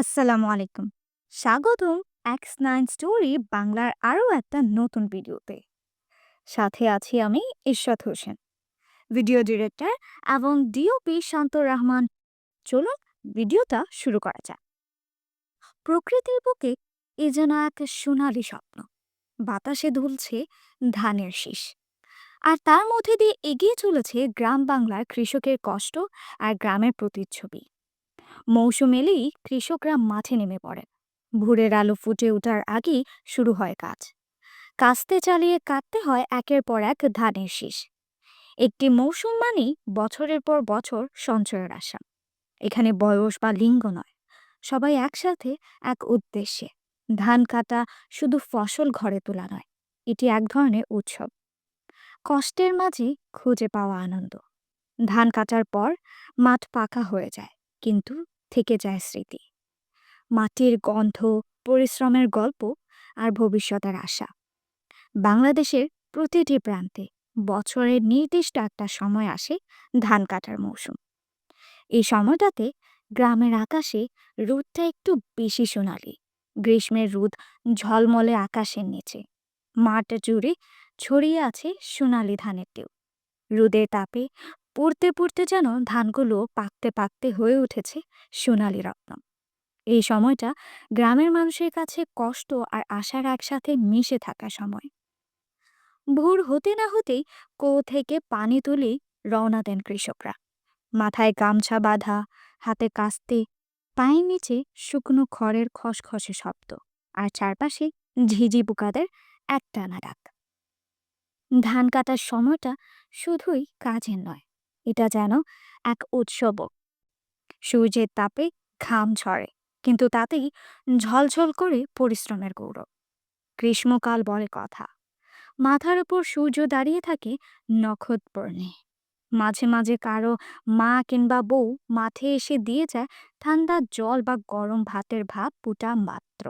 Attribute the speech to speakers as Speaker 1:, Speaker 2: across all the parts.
Speaker 1: আসসালামু আলাইকুম। স্বাগতম এক্স নাইন স্টোরি বাংলার আরও একটা নতুন ভিডিওতে। সাথে আছি আমি ইরশাদ হোসেন। ভিডিও ডিরেক্টর এবং ডিওপি শান্তর রহমান। চলুন ভিডিওটা শুরু করা যাক। প্রকৃতির বুকে এ যেন এক সোনালি স্বপ্ন। বাতাসে দুলছে ধানের শীষ। আর তার মধ্যে দিয়ে এগিয়ে চলেছে গ্রাম বাংলার কৃষকের কষ্ট আর গ্রামের প্রতিচ্ছবি। মৌসুম এলেই কৃষকরা মাঠে নেমে পড়ে ভোরের আলো ফুটে ওঠার আগেই শুরু হয় কাজ। কাস্তে চালিয়ে কাটতে হয় একের পর এক ধানের শীষ। একটি মৌসুম মানেই বছরের পর বছর সঞ্চয়ের আশা। এখানে বয়স বা লিঙ্গ নয়, সবাই একসাথে, এক উদ্দেশ্যে। ধান কাটা শুধু ফসল ঘরে তোলা নয়, এটি এক ধরনের উৎসব। কষ্টের মাঝে খুঁজে পাওয়া আনন্দ। ধান কাটার পর মাঠ পাকা হয়ে যায়, কিন্তু থেকে যায় স্মৃতি। মাটির গন্ধ, পরিশ্রমের গল্প আর ভবিষ্যতের আশা। বাংলাদেশের প্রতিটি প্রান্তে বছরের নির্দিষ্ট একটা সময় আসে ধান কাটার মৌসুম। এই সময়টাতে গ্রামের আকাশে রোদটা একটু বেশি সোনালি। গ্রীষ্মের রোদ ঝলমলে আকাশের নিচে। মাঠ জুড়ে ছড়িয়ে আছে সোনালি ধানের টেউ রোদের তাপে পড়তে পড়তে যেন ধানগুলো পাকতে পাকতে হয়ে উঠেছে সোনালি রত্ন। এই সময়টা গ্রামের মানুষের কাছে কষ্ট আর আশার একসাথে মিশে থাকা সময়। ভোর হতে না হতেই কো থেকে পানি তুলে রওনা দেন কৃষকরা। মাথায় গামছা বাঁধা, হাতে কাস্তে, পায়ের নিচে শুকনো খড়ের খসখসে শব্দ আর চারপাশে ঝিঝি পোকাদের একটানা ডাক। ধান কাটার সময়টা শুধুই কাজের নয় এটা যেন এক উৎসবও। সূর্যের তাপে ঘাম ঝরে, কিন্তু তাতেই ঝলঝল করে পরিশ্রমের গৌরব। গ্রীষ্মকাল বলে কথা। মাথার উপর সূর্য দাঁড়িয়ে থাকে নক্ষত্রপর্ণে। মাঝে মাঝে কারও মা কিংবা বউ মাঠে এসে দিয়ে যায় ঠান্ডা জল বা গরম ভাতের ভাব পুটা মাত্র।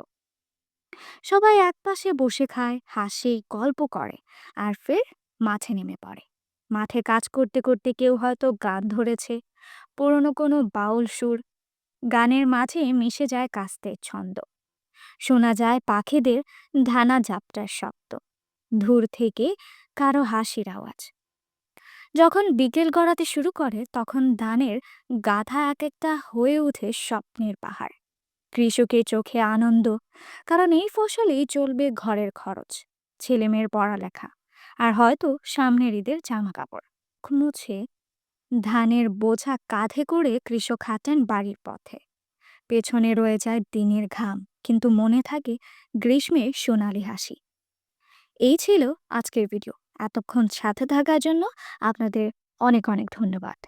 Speaker 1: সবাই একপাশে বসে খায়, হাসে, গল্প করে, আর ফের মাঠে নেমে পড়ে। মাঠে কাজ করতে করতে কেউ হয়তো গান ধরেছে। পুরনো কোনো বাউল সুর গানের মাঝে মিশে যায় কাস্তের ছন্দ। শোনা যায় পাখিদের ধানা ঝাপটার শব্দ। দূর থেকে কারও হাসির আওয়াজ। যখন বিকেল গড়াতে শুরু করে, তখন ধানের গাধা এক একটা হয়ে ওঠে স্বপ্নের পাহাড়। কৃষকের চোখে আনন্দ, কারণ এই ফসলেই চলবে ঘরের খরচ। ছেলেমেয়ের পড়ালেখা। আর হয়তো সামনের ঈদের জামা কাপড় মুছে ধানের বোঝা কাঁধে করে কৃষক হাঁটেন বাড়ির পথে। পেছনে রয়ে যায় দিনের ঘাম, কিন্তু মনে থাকে গ্রীষ্মে সোনালি হাসি। এই ছিল আজকের ভিডিও। এতক্ষণ সাথে থাকার জন্য আপনাদের অনেক অনেক ধন্যবাদ।